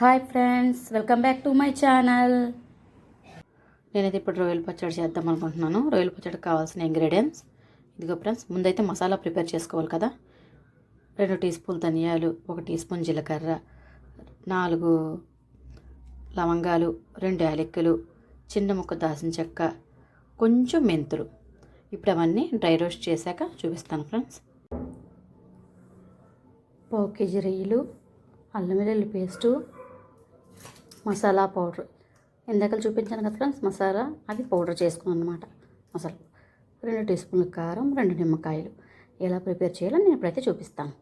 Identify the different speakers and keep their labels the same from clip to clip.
Speaker 1: Hi friends welcome back to my channel నేనైతే ఇప్పుడు రొయ్యల పచ్చడి చేద్దాం అనుకుంటున్నాను. రొయ్యల పచ్చడికి కావాల్సిన ఇంగ్రీడియంట్స్ ఇదిగో ఫ్రెండ్స్ ముందైతే మసాలా ప్రిపేర్ చేసుకోవాలి కదా. రెండు టీ స్పూన్ ధనియాలు ఒక టీ స్పూన్ జీలకర్ర నాలుగు లవంగాలు రెండు యాలెక్కలు చిన్న ముక్క దాసిన చెక్క కొంచెం మెంతులు. ఇప్పుడు అవన్నీ డ్రై రోస్ట్ చేశాక చూపిస్తాను ఫ్రెండ్స్ పావు కేజీ రొయ్యలు అల్లం వెల్లుల్లి పేస్టు మసాలా పౌడర్. ఇందాక చూపించాను కదా ఫ్రెండ్స్ మసాలా అది పౌడర్ చేసుకున్నాను అనమాట మసాలా రెండు టీ స్పూన్ల కారం రెండు నిమ్మకాయలు. ఎలా ప్రిపేర్ చేయాలో నేను ఇప్పుడైతే చూపిస్తాను.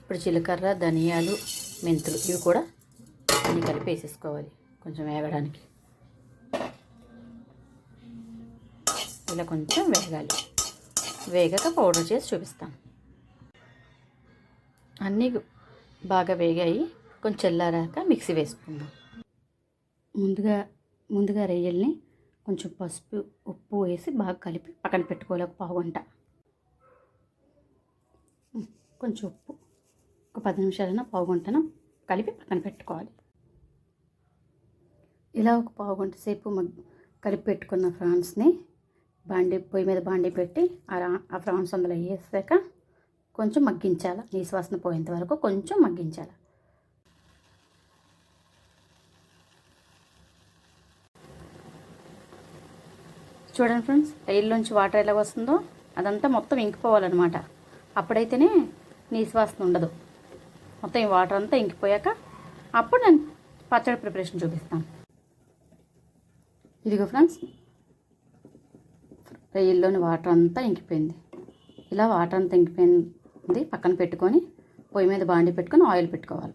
Speaker 1: ఇప్పుడు జీలకర్ర ధనియాలు మెంతులు ఇవి కూడా అన్నీ కలిపి వేసేసుకోవాలి కొంచెం వేగడానికి. ఇలా కొంచెం వేగాలి. వేగాక పౌడర్ చేసి చూపిస్తాను. అన్నీ బాగా వేగాయి. కొంచెం చల్లారాక మిక్సీ వేసుకుందాం. ముందుగా ముందుగా రొయ్యల్ని కొంచెం పసుపు ఉప్పు వేసి బాగా కలిపి పక్కన పెట్టుకోవాలి ఒక పావు గంట. కొంచెం ఉప్పు. ఒక పది నిమిషాలైనా పావు గంటన కలిపి పక్కన పెట్టుకోవాలి. ఇలా ఒక పావు గంట సేపు కలిపి పెట్టుకున్న ఫ్రాన్స్ని బాండి పొయ్యి మీద బాండి పెట్టి ఆ రా- ఆ ఫ్రాన్స్ అందులో వేసాక కొంచెం మగ్గించాలి. నీసు వాసన పోయేంత వరకు కొంచెం మగ్గించాలి. చూడండి ఫ్రెండ్స్ ఎయిర్లోంచి వాటర్ ఎలా వస్తుందో అదంతా మొత్తం ఇంకిపోవాలన్నమాట. అప్పుడైతేనే నీసు వాసన ఉండదు. మొత్తం ఈ వాటర్ అంతా ఇంకిపోయాక అప్పుడు నేను పచ్చడి ప్రిపరేషన్ చూపిస్తాను. ఇదిగో ఫ్రెండ్స్ రొయ్యల్లోని వాటర్ అంతా ఇంకిపోయింది. ఇలా వాటర్ అంతా ఇంకిపోయింది పక్కన పెట్టుకొని పొయ్యి మీద బాండి పెట్టుకొని ఆయిల్ పెట్టుకోవాలి.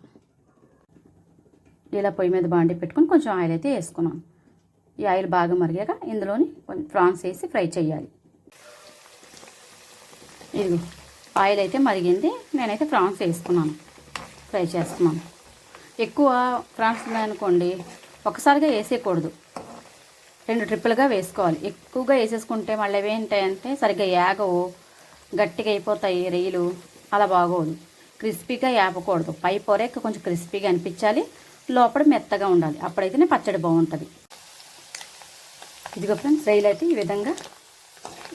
Speaker 1: ఇలా పొయ్యి మీద బాండి పెట్టుకొని కొంచెం ఆయిల్ అయితే వేసుకున్నాను. ఈ ఆయిల్ బాగా మరిగాక ఇందులోని కొంచెం ప్రాన్స్ వేసి ఫ్రై చేయాలి. ఇది ఆయిల్ అయితే మరిగింది. నేనైతే ప్రాన్స్ వేసుకున్నాను. ఫ్రై చేస్తున్నాను. ఎక్కువ ప్రాన్స్ ఉన్నాయనుకోండి ఒకసారిగా వేసేయకూడదు. రెండు ట్రిప్పులుగా వేసుకోవాలి. ఎక్కువగా వేసేసుకుంటే మళ్ళీ ఏంటంటే సరిగ్గా యాగవు గట్టిగా అయిపోతాయి రొయ్యలు అలా బాగోదు. క్రిస్పీగా యాపకూడదు పై పొరేక కొంచెం క్రిస్పీగా అనిపించాలి. లోపల మెత్తగా ఉండాలి. అప్పుడైతేనే పచ్చడి బాగుంటుంది. ఇదిగో ఫ్రెండ్స్ రైలు అయితే ఈ విధంగా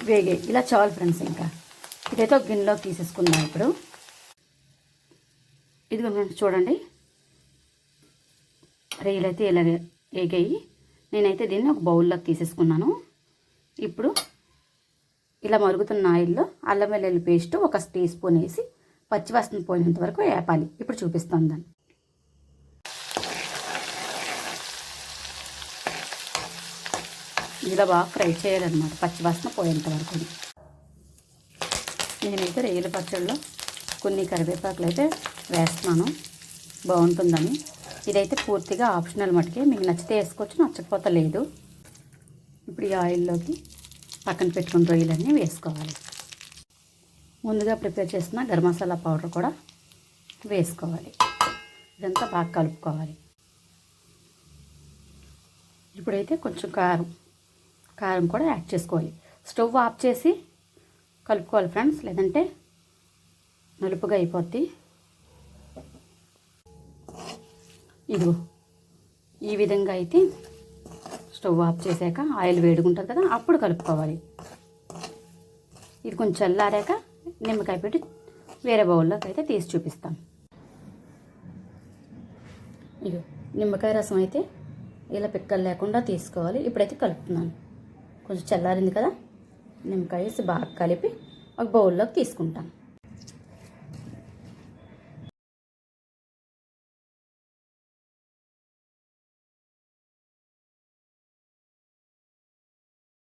Speaker 1: వేగాయి ఇలా చాలు ఫ్రెండ్స్ ఇంకా. ఇదైతే ఒక గిన్నెలోకి తీసేసుకుందాం ఇప్పుడు. ఇదిగో ఫ్రెండ్స్ చూడండి. రైలు అయితే ఇలా వేగాయి. నేనైతే దీన్ని ఒక బౌల్లోకి తీసేసుకున్నాను. ఇప్పుడు ఇలా మరుగుతున్న ఆయిల్లో అల్లం వెల్లుల్లి పేస్ట్ ఒక టీ స్పూన్ వేసి పచ్చివాసన పోయినంత వరకు వేపాలి. ఇప్పుడు చూపిస్తాను దాన్ని. ఇలా బాగా ఫ్రై చేయాలన్నమాట పచ్చివాసన పోయేంత వరకు. నేనైతే రొయ్యల పచ్చళ్ళలో కొన్ని కరివేపాకులు అయితే వేస్తున్నాను. బాగుంటుందని. ఇదైతే పూర్తిగా ఆప్షనల్ మటుకే. మీకు నచ్చితే వేసుకోవచ్చు నచ్చకపోతే లేదు. ఇప్పుడు ఈ ఆయిల్లోకి పక్కన పెట్టుకున్న రొయ్యలన్నీ వేసుకోవాలి. ముందుగా ప్రిపేర్ చేసిన గరం మసాలా పౌడర్ కూడా వేసుకోవాలి. ఇదంతా బాగా కలుపుకోవాలి. ఇప్పుడైతే కొంచెం కారం కారం కూడా యాడ్ చేసుకోవాలి. స్టవ్ ఆఫ్ చేసి కలుపుకోవాలి ఫ్రెండ్స్. లేదంటే నలుపుగా అయిపోద్ది. ఇదిగో ఈ విధంగా అయితే స్టవ్ ఆఫ్ చేశాక ఆయిల్ వేడుకుంటుంది కదా అప్పుడు కలుపుకోవాలి. ఇది కొంచెం చల్లారాక నిమ్మకాయ పెట్టి వేరే బౌల్లోకి అయితే తీసి చూపిస్తాం. ఇగో నిమ్మకాయ రసం అయితే ఇలా పిక్కలు లేకుండా తీసుకోవాలి. ఇప్పుడైతే కలుపుతున్నాను. కొంచెం చల్లారింది కదా నిమ్మకాయ వేసి బాగా కలిపి ఒక బౌల్లోకి తీసుకుంటాను